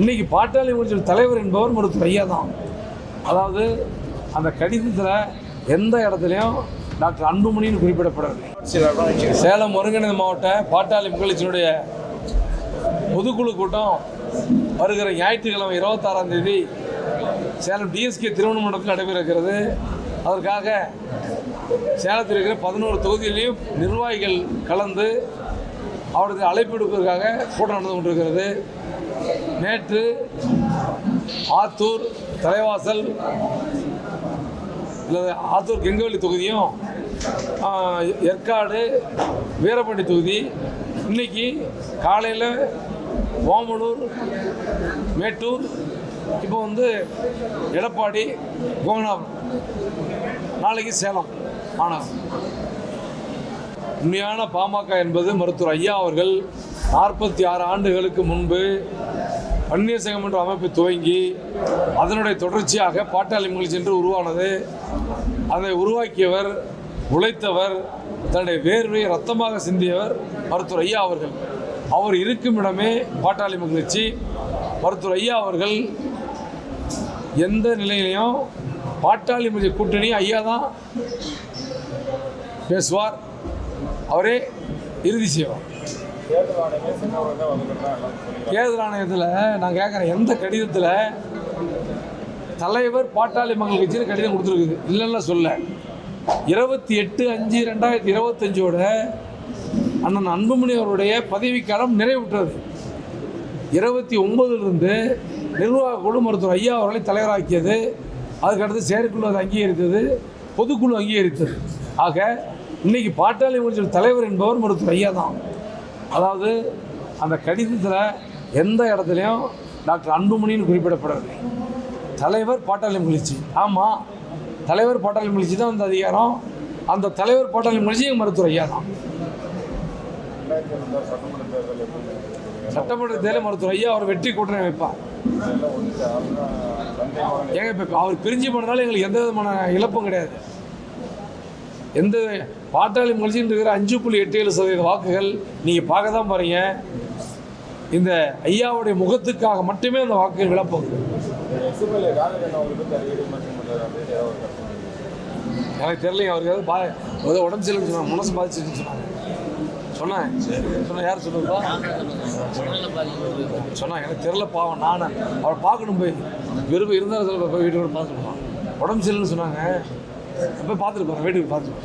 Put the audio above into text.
இன்னைக்கு பாட்டாளி மக்கள் தலைவர் என்பவர் மருத்துவர் ஐயா தான் அதாவது அந்த கடிதத்தில் எந்த இடத்துலையும் டாக்டர் அன்புமணின்னு குறிப்பிடப்படவில்லை. சேலம் ஒருங்கிணைந்த மாவட்ட பாட்டாளி மக்களினுடைய பொதுக்குழு கூட்டம் வருகிற ஞாயிற்றுக்கிழமை இருபத்தாறாம் தேதி சேலம் டிஎஸ்கே திருமண மண்டபத்தில் நடைபெற இருக்கிறது அதற்காக சேலத்தில் இருக்கிற பதினோரு தொகுதியிலையும் நிர்வாகிகள் கலந்து அவரது அழைப்பு எடுப்பதற்காக கூட்டம் நடந்து கொண்டிருக்கிறது. நேற்று ஆத்தூர் தலைவாசல் அல்லது ஆத்தூர் கெங்கவல்லி தொகுதியும் ஏற்காடு வீரப்பட்டி தொகுதி இன்னைக்கு காலையில் ஓமலூர் மேட்டூர் இப்போ வந்து எடப்பாடி கோகனாபுரம் நாளைக்கு சேலம் மாநகரம். உண்மையான பாமக என்பது மருத்துவர் ஐயா அவர்கள் நாற்பத்தி ஆறு ஆண்டுகளுக்கு முன்பு பன்னீர்செல்வம் என்ற அமைப்பு துவங்கி அதனுடைய தொடர்ச்சியாக பாட்டாளி மகிழ்ச்சி என்று உருவானது. அதை உருவாக்கியவர் உழைத்தவர் தன்னுடைய வேர்வையை ரத்தமாக சிந்தியவர் மருத்துவர் ஐயா அவர்கள். அவர் இருக்கும் இடமே பாட்டாளி மகிழ்ச்சி மருத்துவர் ஐயா அவர்கள் எந்த நிலையிலையும் பாட்டாளி மகிழ்ச்சி கூட்டணி ஐயா தான் பேசுவார். அவரே இறுதி செய்வார். தேர்தல் ஆணையத்தில் நான் கேட்குறேன் எந்த கடிதத்தில் தலைவர் பாட்டாளி மக்கள் கட்சியில் கடிதம் கொடுத்துருக்குது? இல்லைன்னா சொல்ல. இருபத்தி எட்டு அஞ்சு ரெண்டாயிரத்தி இருபத்தஞ்சோட அண்ணன் அன்புமணி அவருடைய பதவிக்காலம் நிறைவுற்றது. இருபத்தி ஒன்பதுலேருந்து நிர்வாக குழு மருத்துவர் ஐயா அவர்களை தலைவராக்கியது. அதுக்கடுத்து செயற்குழு அதை அங்கீகரித்தது. பொதுக்குழு அங்கீகரித்தது. ஆக இன்னைக்கு பாட்டாளி மக்கள் தலைவர் என்பவர் மருத்துவர் ஐயா தான். அதாவது அந்த கடிதத்தில் எந்த இடத்துலையும் டாக்டர் அன்புமணின்னு குறிப்பிடப்படவில்லை. தலைவர் பாட்டாளி மகிழ்ச்சி ஆமாம் தலைவர் பாட்டாளி மகிழ்ச்சி தான் அந்த அதிகாரம். அந்த தலைவர் பாட்டாளி மகிழ்ச்சி எங்கள் மருத்துவர் ஐயா தான். சட்டமன்ற தேர்தல் மருத்துவர் ஐயா அவர் வெற்றி கூட்டணி வைப்பார் ஏங்க இப்போ அவர் பிரிஞ்சு போனதால எங்களுக்கு எந்த விதமான இழப்பும் கிடையாது. எந்த பாட்டாளி மகிழ்ச்சின்னு இருக்கிற அஞ்சு புள்ளி எட்டு ஏழு சதவீத வாக்குகள் நீங்கள் பார்க்க தான் பாருங்க இந்த ஐயாவுடைய முகத்துக்காக மட்டுமே அந்த வாக்குகள் விழப்போகுது. எனக்கு தெரியலைங்க அவருக்கு ஏதாவது பா ஏதோ உடம்பு சரியில்லைன்னு சொன்னாங்க மனசு பாதிச்சுன்னு சொன்னாங்க. சொன்னேன். சொன்னேன் யார் சொல்லுங்கப்பா சொன்னாங்க எனக்கு தெரில பாவம் நானே. அவரை பார்க்கணும் போய். வெறுப்பு இருந்தாலும் சொல்ல போய் வீட்டுக்கு கூட பார்த்துருப்பான் உடம்பு சரியில்லைன்னு சொன்னாங்க. போய் பார்த்துட்டு போகிறேன் வீட்டுக்கு பார்த்துட்டு